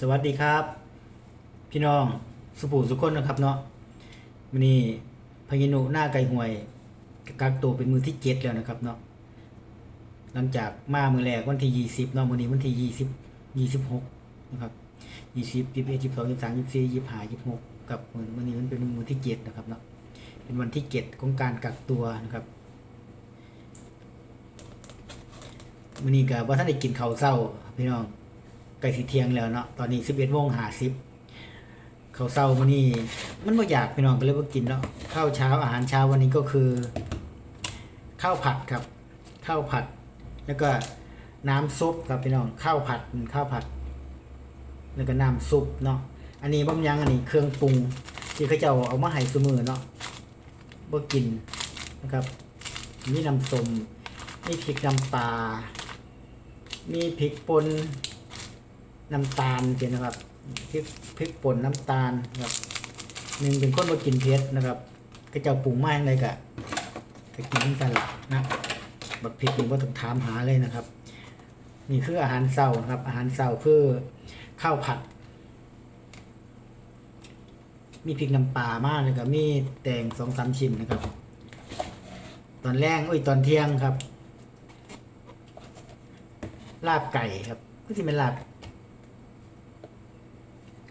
สวัสดีครับ พี่น้องสุภูสุคนนะครับเนาะวันนี้พายินุหน้าไก่ห่วยกักตัวเป็นมือที่เจ็ดแล้วนะครับเนาะหลังจากมามือแรกวันที่ยี่สิบเนาะวันนี้วันที่ยี่สิบยี่สิบหกนะครับยี่สิบยี่สิบเอ็ดยี่สิบสองยี่สิบสามยี่สิบสี่ยี่สิบห้ายี่สิบหกกับวันนี้มันเป็นมือที่เจ็ดนะครับเนาะเป็นวันที่เจ็ดของการกักตัวนะครับวันนี้กับว่าท่านได้กินข้าวเศร้าพี่น้อง กล้สิเที่ยงแล้วเนาะตอนนี้สิบเอ็ดโมงหาสิบเขาเศร้าวันนี้มันไม่อยากพี่น้องก็เลยว่ากินเนาะข้าวเช้าอาหารเช้าวันนี้ก็คือ ข้าวผัดครับ ข้าวผัด แล้วก็น้ำซุปครับพี่น้องข้าวผัดข้าวผัด แล้วก็น้ำซุปเนาะอันนี้บ่มยังอันนี้เครื่องปรุง ที่เขาเจ้าเอามาให้ซุมือเนาะบ่กินนะครับมีน้ำส้มมีพริกน้ำปลามีพริกป่น น้ำตาลเห็นนะครับพริกพริกป่นน้ำตาลครับหนึ่งเป็นคนบ่กินเผ็ดนะครับก็จ้าปรุงมาอย่างไรกะก็กินเหมือนกันละนะบักพริกนี่บ่าต้องถามหาเลยนะครับ นี่คืออาหารเช้านะครับ อาหารเช้าคือข้าวผัด มีพริกน้ำปลามากเลยครับมีแตงสองสามชิ้นนะครับ ตอนแรกโอ้ยตอนเที่ยงครับ ลาบไก่ครับ ก็จะเป็นลาบ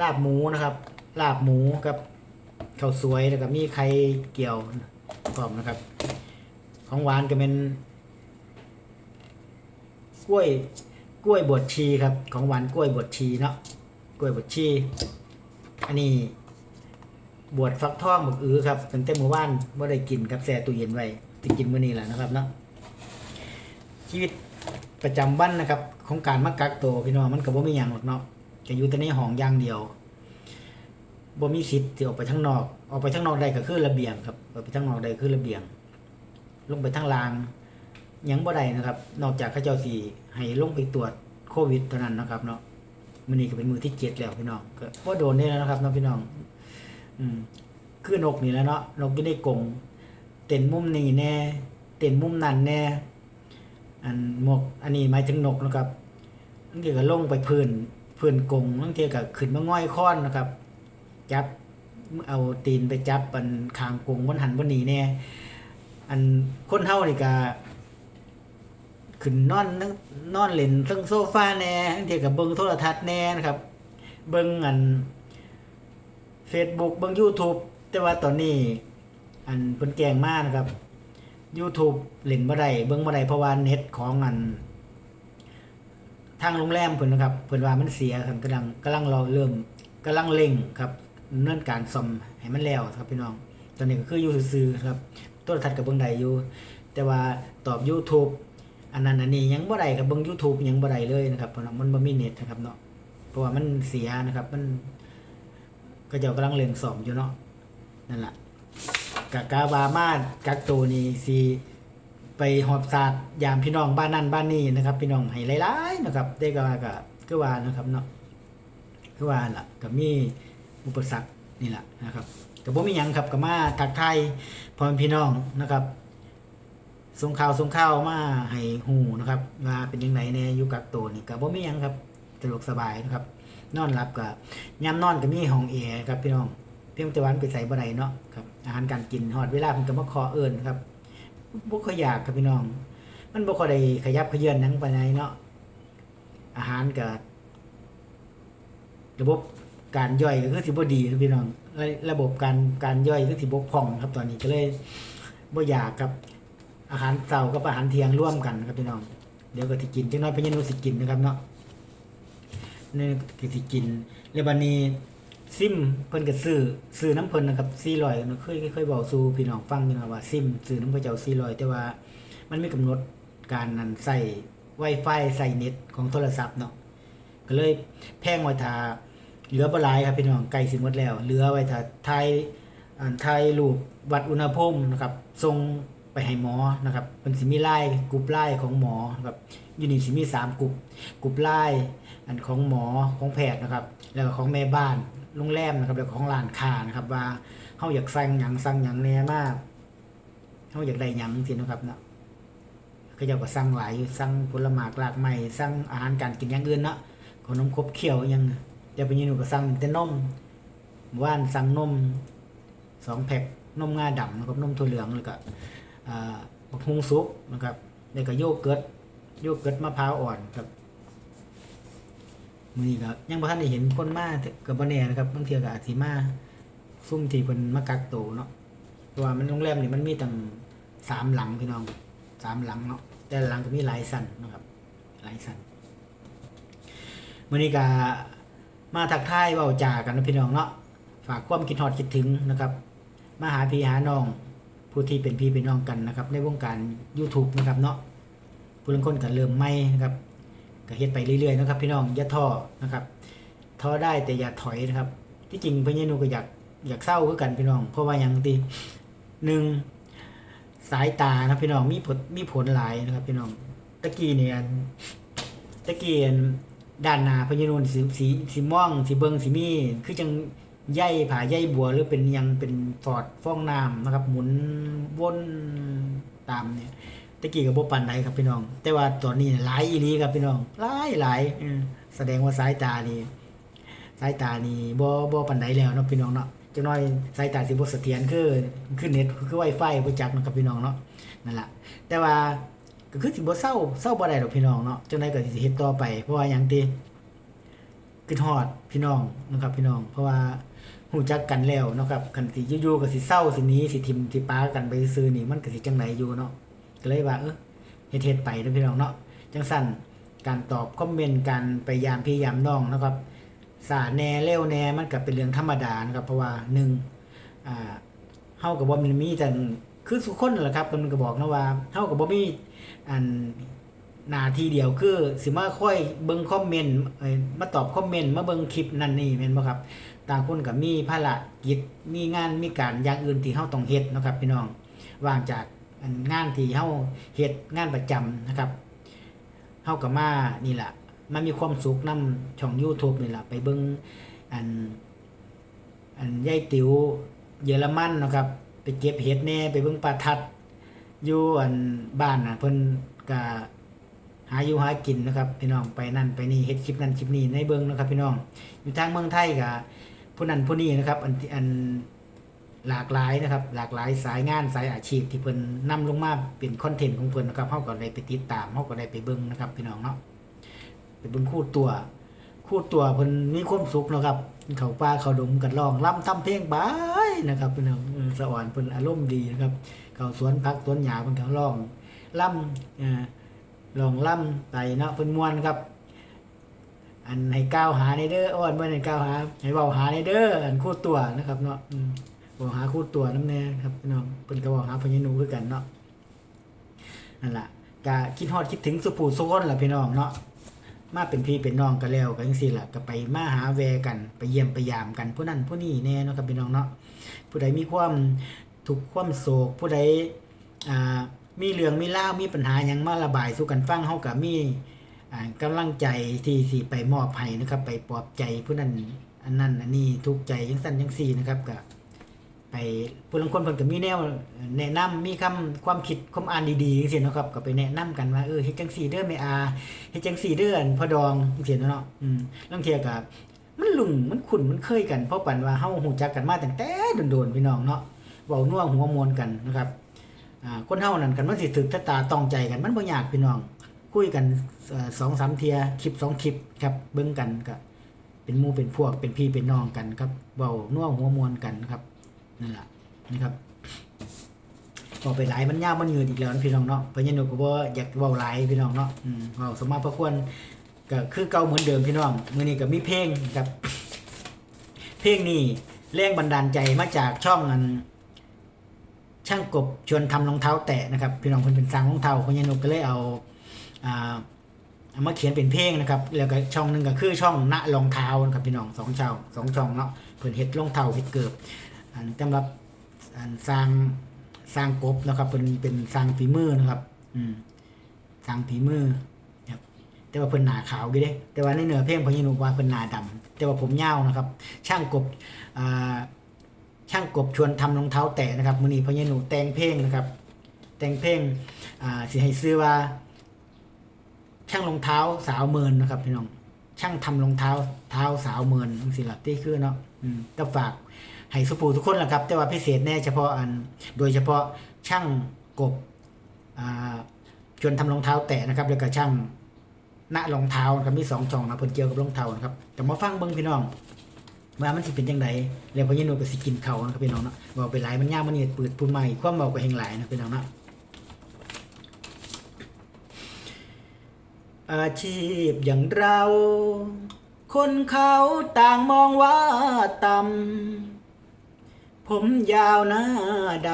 ลาบหมูนะครับ ลาบหมูกับข้าวสวยแล้วก็มีไข่เกี่ยวพร้อมนะครับ ของหวานก็เป็นกล้วยกล้วยบดชีครับ ของหวานกล้วยบดชีเนาะกล้วยบดชี อันนี้บวชฟักทองบักอื้อครับตั้งแต่เมื่อวานว่าได้กินครับแช่ตู้เย็นไว้จะกินมื้อนี้แหละนะครับเนาะชีวิตประจำวันนะครับ ของการมากักตัวพี่น้องมันก็บ่มีหยังหรอกเนาะ จะอยู่แต่ในห้องอย่างเดียวบ่มีสิทธิ์ที่ออกไปข้างนอก ออกไปข้างนอกได้ก็คือระเบียงครับออกไปข้างนอกได้คือระเบียง ลงไปทางลางยังบ่ได้นะครับ นอกจากเขาเจ้าสิให้ลงไปตรวจโควิดเท่านั้นนะครับ เนาะมื้อนี้ก็เป็นมือที่เจ็ดแล้วพี่น้องก็บ่โดนได้แล้วนะครับเนาะพี่น้อง อืมคือนกนี่แล้วเนาะนกอยู่ในกรงเต้นมุมนี้แน่เต้นมุมนั้นแน่อันหมกอันนี้หมายถึงนกนะครับบางทีก็ลงไปพื้น เพื่อนกงบางทีก็ขึ้นมาง่อยค้อนนะครับ จับเอาตีนไปจับอันคางกงบนหันบนหนีแน่อันคนเฮานี่ก็ขึ้นนอนนั่งนอนเล่นเทั้งโซฟาแน่บางทีก็เบิ่งโทรทัศน์แน่นะครับ เบิ่งอัน Facebook เบิ่ง YouTube แต่ว่าตอนนี้ อันเพิ่นแกงมากนะครับ YouTube เล่นบ่ได้เบิ่งบ่ได้เพราะว่าเน็ตของอัน ทางโรงแรมเพิ่นนะครับเพิ่นว่ามันเสียครับกำลังกำลังเรอเริ่มกำลังเร่งครับดำเนินการซ่อมให้มันแล้วครับพี่น้อง ตอนนี้ก็คืออยู่ซื่อๆครับโทรทัศน์กับเบิ่งได้อยู่ แต่ว่าตอบ YouTube อันนั้นอันนี้ยังบ่ได้ครับเบิ่ง YouTube ยังบ่ได้เลยนะครับเพราะว่ามันบ่มีเน็ตนะครับเนาะเพราะว่ามันเสียนะครับมันก็เจ้ากำลังเร่งซ่อมอยู่เนาะนั่นล่ะกะกาวามากักตัวนี่สิ ไปหอบศาสตร์ยามพี่น้องบ้านนั่นบ้านนี้นะครับ พี่น้องให้หลายๆนะครับ ได้ก็ว่าก็คือว่านะครับเนาะคือว่าล่ะก็มีอุปสรรคนี่แหละนะครับก็บ่มีหยังครับก็มาทักทายพ่อแม่พี่น้องนะครับส่งข่าวส่งข่าวมาให้ฮู้นะครับว่าเป็นยังไงแน่อยู่กักตัวนี่ก็บ่มีหยังครับสะดวกสบายนะครับ นอนหลับก็ยามนอนก็มีห้องแอร์ครับพี่น้องเพียงแต่วันไปใส่บ่ได้เนาะครับอาหารการกินฮอดเวลาเพิ่นก็มาขอเอิ้นครับ บ่ค่อยอยากครับพี่น้อง มันบ่ค่อยได้ขยับเขยือนหยังไปานเนาะอาหารก็ระบบการย่อยก็คือสิบ่ดีครับพี่น้องระบบการการย่อยคือสิบกพร่องครับตอนนี้ก็เลยบ่อยากครับอาหารเช้ากับอาหารเที่ยงร่วมกันครับพี่น้อง เดี๋ยวก็สิกินจังน้อยพญานุสิกินนะครับเนาะนี่ก็สิกินแล้วบัดนี้ ซิมเพิ่นก็ซื้อซื้อน้ำเพิ่นนะครับ400เนะเคยเคยบอกสู่พี่น้องฟังอยู่นะว่าซิมซื้อน้ำพระเจ้า400แต่ว่ามันไม่กำหนดการนั้นใส่ Wi-Fi ใส่เน็ตของโทรศัพท์เนาะก็เลยแพงไว้ถ้าเหลือบ่หลายครับพี่น้องใกล้สิหมดแล้ว เหลือไว้ถ้าถ่ายอันถ่ายรูปวัดอุณหภูมินะครับส่งไปให้หมอนะครับมันสิมีไลน์กลุ่มไลน์ของหมอนะครับอยู่นี่สิมี3กลุ่มกลุ่มไลน์อันของหมอของแพทย์นะครับ แล้วก็ของแม่บ้าน โรงแรมนะครับแล้วก็ของร้านค้านะครับ ว่าเฮาอยากสั่งหยังสั่งหยังแน่มากเขาอยากได้หยังสิเนะครับเนาะก็เจะก็สั่งหลายสั่งผลไม้หลากไม้สั่งอาหารการกินอย่างอื่นเนาะขนมครบเคี้ยวอิหยังแต่พญานุก็สั่งแต่นมเมื่อว่านสั่งนมสองแพ็คนมงาดำนะครับนมถั่วเหลืองแล้วก็อ่าบักฮุงซุปนะครับแล้วก็โยเกิร์ตโยเกิร์ตมะพร้าวอ่อนครับ มือนี้ก็ยังบ่ทันได้เห็นคนมาก็บ่แน่นะครับบางเทื่อก็อาจสิมาซุ่มที่เพิ่นมากักตัวเนาะเพราะว่ามันโรงแรมนี่มันมีตั้งสามหลังพี่น้องสามหลังเนาะแต่หลังก็มีหลายสันนะครับหลายสันมื้อนี้ก็มาทักทายเว้าจากันนะพี่น้องเนาะฝากความคิดฮอดคิดถึงนะครับมาหาพี่หาน้องผู้ที่เป็นพี่เป็นน้องกันนะครับ ในวงการ YouTube นะครับเนาะผู้ลางคนก็เริ่มใหม่นะครับ ก็เฮ็ดไปเรื่อยๆนะครับพี่น้องอย่าท้อนะครับท้อได้แต่อย่าถอยนะครับ ที่จริงพญานุก็อยากอยากเศร้าคือกันพี่น้อง เพราะว่าอย่างที่หนึ่งสายตานะพี่น้องมีผลมีผลหลายนะครับ พี่น้องตะกี้เนี่ยตะกี้อันด้านหน้าพญานุสีสีสีม่วงสีเบิงสีมีคือจังใยผาใยบัวหรือเป็นยังเป็นฟอดฟองน้ำนะครับ หมุนวนตามเนี่ย ตะกี้กับโบปันไดครับพี่น้อง แต่ว่าตอนนี้เนี่ยหลายอีหลีครับพี่น้องหลายหลายเออแสดงว่าสายตานี่สายตานี่บ่บ่ปันไดแล้วเนาะพี่น้องเนาะจังน้อยสายตาสิบ่เสถียรคือคือเน็ตคือไวไฟบ่จักเนาะครับพี่น้องเนาะนั่นล่ะแต่ว่าก็คือสิบ่เศร้าเศร้าบ่ได้ดอกพี่น้องเนาะจังไดก็สิเฮ็ดต่อไปเพราะว่าหยังติคือฮอดพี่น้องนะครับพี่น้อง เพราะว่าหูจักกันแล้วเนาะครับคันสิอยู่ๆก็สิเศร้าสิหนี้สิทิมสิปากันไปซื้อนี่มันก็สิจังไหนอยู่เนาะ ก็เลยว่าเออเฮ็ดๆไปเด้อพี่น้องเนาะจังสั่นการตอบคอมเมนต์การไปยามพี่ยามน้องนะครับสาแน่เร็วแน่มันก็เป็นเรื่องธรรมดานะครับเพราะว่าหนึ่งอ่าเฮาก็บ่มีมีแต่คือสุคนนั่นแหละครับมันก็บอกนะว่าเฮาก็บ่มีอันหน้าที่เดียวคือสิมาค่อยเบิ่งคอมเมนต์มาตอบคอมเมนต์มาเบิ่งคลิปนั่นนี่แม่นบ่ครับต่างคนก็มีภารกิจมีงานมีการอย่างอื่นที่เฮาต้องเฮ็ดนะครับพี่น้องว่างจาก งานที่เฮาเฮ็ดงานประจำนะครับเฮาก็มานี่ล่ะมันมีความสุขนํช่อง YouTube นี่ล่ะไปเบิ่งอันอันยายติ๋วเยอรมันนะครับ ไปเก็บเห็ดแน่ไปเบิ่งปลาทัดอยู่อันบ้านน่ะเพิ่นก็หาอยู่หากินนะครับ พี่น้องไปนั่นไปนี่เฮ็ดคลิปนั้นคลิปนี้ในเบิ่งนะครับ พี่น้องอยู่ทางเมืองไทยก็ผู้นั้นผู้นี้นะครับ อันอัน หลากหลายนะครับ หลากหลายสายงานสายอาชีพที่เพิ่นนำลงมาเป็นคอนเทนต์ของเพิ่นนะครับเฮาก็ได้ไปติดตามเฮาก็ได้ไปเบิ่งนะครับพี่น้องเนาะไปเบิ่งคู่ตัวคู่ตัวเพิ่นมีความสุขนะครับเขาป่าเขาดงกันร้องล่ำทำเพลงบายนะครับพี่น้องสะอ่อนเพิ่นอารมณ์ดีนะครับ เขาสวนพักสวนหญ้าเพิ่นก็ร้องล่ำอ่ร้องล่ำไปเนาะเพิ่นม่วนครับ อันให้ก้าวหาในเด้ออ้อนเมื่อให้ก้าวหาให้เบาหาในเด้ออันคู่ตัวนะครับเนาะ อืมเว้าหาคู่ตัวน้ำแน่ครับพี่น้องเพิ่นก็เว้าหาพญานูคือกันเนาะนั่นล่ะก็คิดฮอดคิดถึงสุผู้สุคนล่ะพี่น้องเนาะมาเป็นพี่เป็นน้องกันแล้วก็จังซี่ล่ะก็ไปมาหาแวกันไปเยี่ยมไปยามกันผู้นั้นผู้นี้แน่เนาะครับพี่น้องเนาะผู้ใดมีความทุกข์ความโศก ผู้ใดอ่ามีเรื่องมีรามีปัญหาหยังมาระบายสู่กันฟังเฮาก็มีอ่ากำลังใจที่สิไปมอบให้นะครับ ไปปลอบใจผู้นั้นอันนั้นอันนี้ทุกใจจังสั้นจังซี่นะครับก็ ไปผู้ลางคนเพิ่นก็มีแนวแนะนำมีคำความคิดความอ่านดีๆจังซี่เนาะครับก็ไปแนะนำกันว่าเออเฮ็ดจังซี่เด้อแม่อาเฮ็ดจังซี่เด้ออันพ่อดองจังซี่เนาะอืมลางเที่ยก็มันลุ่งมันขุ่นมันเคยกันเพราะปันว่าเฮาฮู้จักกันมาตั้งแต่โดนๆพี่น้องเนาะเว้านัวหัวมวนกันนะครับอ่าคนเฮานั่นกันมันสิถึกชะตาต้องใจกันมันบ่ยากพี่น้อง คุยกันเอ่อสองสามเทียคลิปสองคลิปครับเบิ้งกันก็เป็นหมู่เป็นพวกเป็นพี่เป็นน้องกันครับเบาน่วหัวมวนกันครับ นั่นแหละนะครับพอไปหลายมันยาวมันเงืออีกแล้วพี่น้องเนาะเพราะยันหนูก็บ่อยากเบาหลายพี่น้องเนาะอืมเบาสมมาพระควรก็คือเก่าเหมือนเดิมพี่น้องมื้อนี้ก็มีเพลงครับ เพลงนี้แรงบันดาลใจมาจากช่องอันช่างกบชวนทำรองเท้าแตะนะครับ พี่น้องเพิ่นเป็นสร้างรองเท้าพรายันหนูก็เลยเอาอ่าเอามาเขียนเป็นเพลงนะครับแล้วก็ช่องหนึ่งก็คือช่องณรองเท้านะครับพี่น้องสองช่องสองช่องเนาะเพิ่นเฮ็ดรองเท้าเฮ็ดเกือบ อันสำหรับอันสร้างสร้างกบนะครับเป็นเป็นสร้างฝีมือนะครับ อืมสร้างฝีมือครับแต่ว่าเพิ่นหนาขาวอยู่เด้ แต่ว่าในเนื้อเพลงพิ่นยังบอกว่าเพิ่นหนาดำแต่ว่าผมยาวนะครับ ช่างกบอ่าช่างกบชวนทำรองเท้าแตะนะครับมื้อนี้พญ่หนูแต่งเพลงนะครับ แต่งเพลงอ่าสิให้ซื้อว่า ช่างรองเท้าสาวเมินนะครับพี่น้องช่างทำรองเท้าเท้าสาวเมินจังสิล่ะที่คือเนาะอืมก็ฝาก ให้สุภูทุกคนแหละครับ แต่ว่าพิเศษแน่เฉพาะอัน โดยเฉพาะช่างกบชวนทำรองเท้าแตะนะครับ แล้วก็ช่างณรองเท้านะครับมีสองช่องนะเพิ่นเกี่ยวกับรองเท้านะครับแต่มาฟังเบิ่งพี่น้องว่ามันสิเป็นจังไดแล้วพอยินูก็สิกินเขานะครับพี่น้องเนาะเว้าไปหลายมันยากมันเนี่ปืดพูนใหม่ความเว้าก็แห่งหลายนะพี่น้องเนาะอาชีพอย่างเรา คนเขาต่างมองว่าต่ำ ผมยาวหน้าด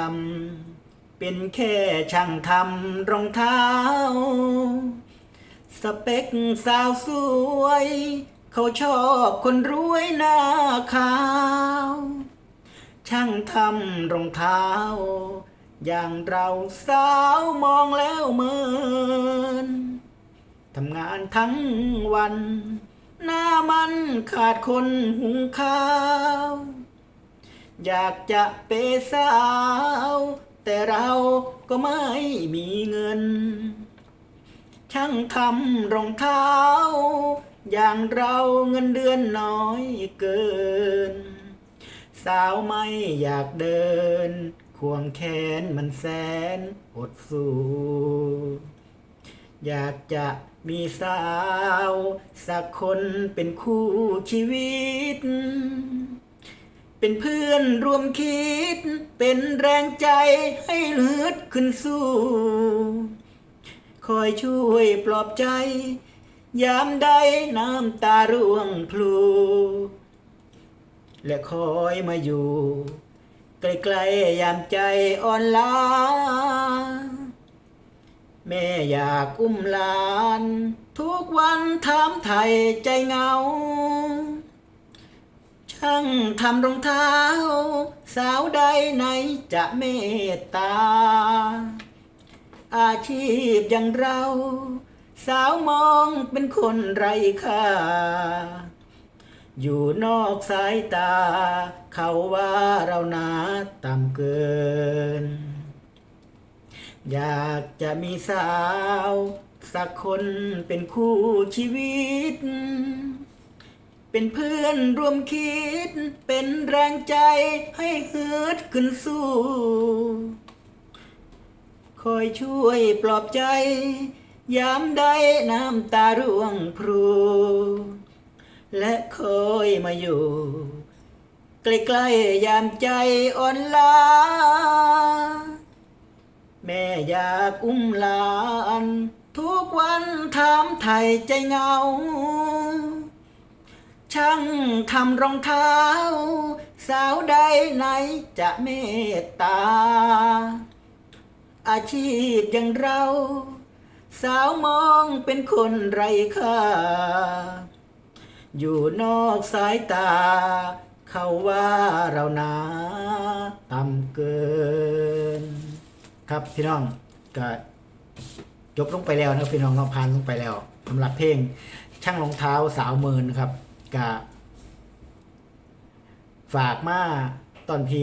ำ เป็นแค่ช่างทำรองเท้า สเปคสาวสวย เขาชอบคนรวยหน้าขาว ช่างทำรองเท้า อย่างเราสาวมองแล้วเมินทำงานทั้งวัน หน้ามันขาดคนหุงข้าว อยากจะเปสาว แต่เราก็ไม่มีเงิน ช่างทำรองเท้า อย่างเราเงินเดือนน้อยเกิน สาวไม่อยากเดิน ควงแขนมันแสนอดสู้อยากจะมีสาว สักคนเป็นคู่ชีวิต เป็นเพื่อนร่วมคิด เป็นแรงใจให้ลืดขึ้นสู้ คอยช่วยปลอบใจ ยามใดน้ำตาร่วงพลู และคอยมาอยู่ใกล้ๆยามใจอ่อนล้า แม่อยากอุ้มหลาน ทุกวันถามไทยใจเงา ช่างทำรองเท้า สาวใดไหนจะเมตตา อาชีพอย่างเรา สาวมองเป็นคนไร้ค่า อยู่นอกสายตา เขาว่าเราหนาต่ำเกิน อยากจะมีสาว สักคนเป็นคู่ชีวิต เป็นเพื่อนร่วมคิด เป็นแรงใจให้ฮึดขึ้นสู้ คอยช่วยปลอบใจ ยามใดน้ำตาร่วงพรู และคอยมาอยู่ ใกล้ๆยามใจอ่อนล้า แม่อยากอุ้มหลาน ทุกวันถามไทยใจเหงา ช่างทำรองเท้า สาวใดไหนจะเมตตา อาชีพอย่างเรา สาวมองเป็นคนไรค่า อยู่นอกสายตา เขาว่าเราหนาต่ำเกิน ครับพี่น้องก็จบลงไปแล้วนะพี่น้องเราผ่านลงไปแล้วสำหรับเพลงช่างรองเท้าสาวเมินนะครับ กับฝากมาตอนพี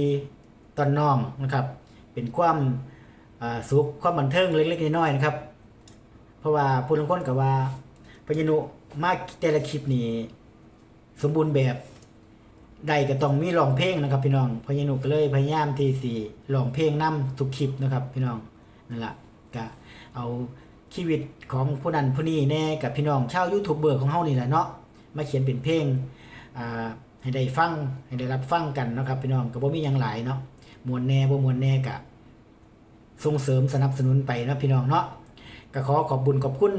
ตอนน้องนะครับ เป็นความสุขความบันเทิงเล็กๆน้อยๆนะครับ เพราะว่าผู้ลางคนกับว่าพญานุมากแต่ละคลิปนี่สมบูรณ์แบบใดก็ต้องมีร้องเพลงนะครับพี่น้องพญานุก็เลยพยายามที่สีร้องเพลงนํทุกคลิปนะครับ พี่น้องนั่นแหละก็เอาชีวิตของผู้นั้นผู้นี้แน่กับพี่น้องชาวยูทูบเบอร์ของเฮานี่แหละเนาะ มาเขียนเป็นเพลงให้ได้ฟังให้ได้รับฟังกันนะครับพี่น้องก็บ่มีหยังหลายเนาะมวนแน่บ่มวนแน่ก็ส่งเสริมสนับสนุนไปนะพี่น้องเนาะก็ขอขอบบุญขอบคุณ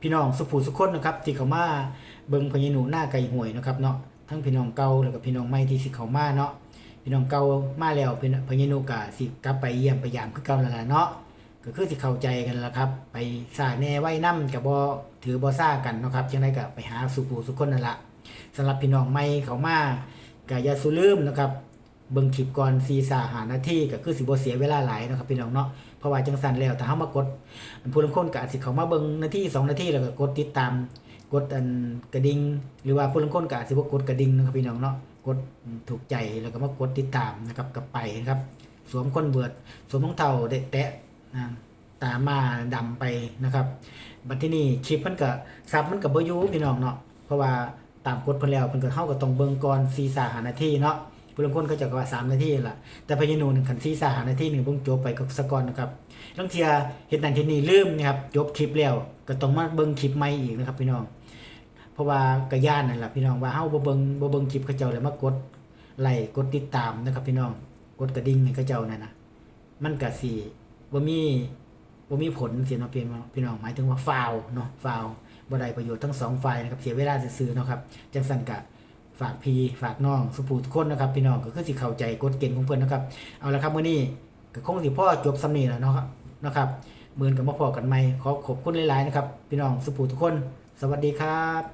พี่น้องสุภูสุคนนะครับที่เขามาเบิ่งพญาหนูหน้าไก่ห่วยนะครับเนาะทั้งพี่น้องเก่าแล้วก็พี่น้องใหม่ที่สิเขามาเนาะพี่น้องเก่ามาแล้วพญาหนูก็สิกลับไปเยี่ยมไปยามคือเก่าแล้วล่ะเนาะ ก็คือสิเข้าใจกันแล้วครับ ไปสาแน่ไว้นํกับบ่ถือบ่ซ่ากันเนาะครับจังไดก็ไปหาสุภูสุขคนนั่นละสำหรับพี่น้องใหม่เขามาก็อย่าสุลืมนะครับเบิ่งคลิปก่อน4 3 5นาทีก็คือสิบ่เสียเวลาหลายนะครับพี่น้องเนาะเพราะว่าจังซั่นแล้วถ้าเฮามากดผู้ลางคนก็อาจสิเข้ามาเบิ่งนาทีสองนาทีแล้วก็กดติดตามกดอันกระดิ่งหรือว่าผู้ลางคนก็อาจสิบ่กดกระดิ่งนะครับพี่น้องเนาะกดถูกใจแล้วก็มากดติดตามนะครับกับไปนะครับ สวมคนเบิดสวมรองเท้าเดะแตะ นะตามมาดำไปนะครับบัดที่นี่คลิปมันก็ซับมันก็บ่อยู่พี่น้องเนาะเพราะว่าตามกฎเพิ่นแล้วเพิ่นก็เฮาก็ต้องเบิ่งก่อน4 5 5นาทีเนาะผู้ลางคนก็จะกว่า3นาทีล่ะแต่พญานูนคัน4 5 5นาทีนี่เบิ่งจบไปก็สะก่อนนะครับลางเทียเฮ็ดนั่นเฮ็ดนี่ลืมนะครับจบคลิปแล้วก็ต้องมาเบิ่งคลิปใหม่อีกนะครับพี่น้อง เพราะว่ากระย่านนั่นแหละพี่น้องว่าเฮาบ่เบิ่งบ่เบิ่งคลิปเขาเจ้าแล้วมากดไลค์กดติดตามนะครับพี่น้องกดกระดิ่งให้เขาเจ้านั่นนะมันก็สิ บ่มีบ่มีผลเสิเนาะพี่น้องพี่น้องหมายถึงว่าฟาวเนาะฟาวบ่ได้ประโยชน์ทั้งสองฝ่ายนะครับเสียเวลาซื่อๆเนาะครับจังซั่นก็ฝากพี่ฝากน้องสุภูทุกคนนะครับ พี่น้องก็คือสิเข้าใจกฎเกณฑ์ของเพิ่นนะครับเอาละครับมื้อนี้ก็คงสิพ่อจบสำนี้แล้วเนาะครับนะครับมื้อนี้ก็มาพอกันใหม่ขอขอบคุณหลายๆนะครับ พี่น้องสุภูทุกคน สวัสดีครับ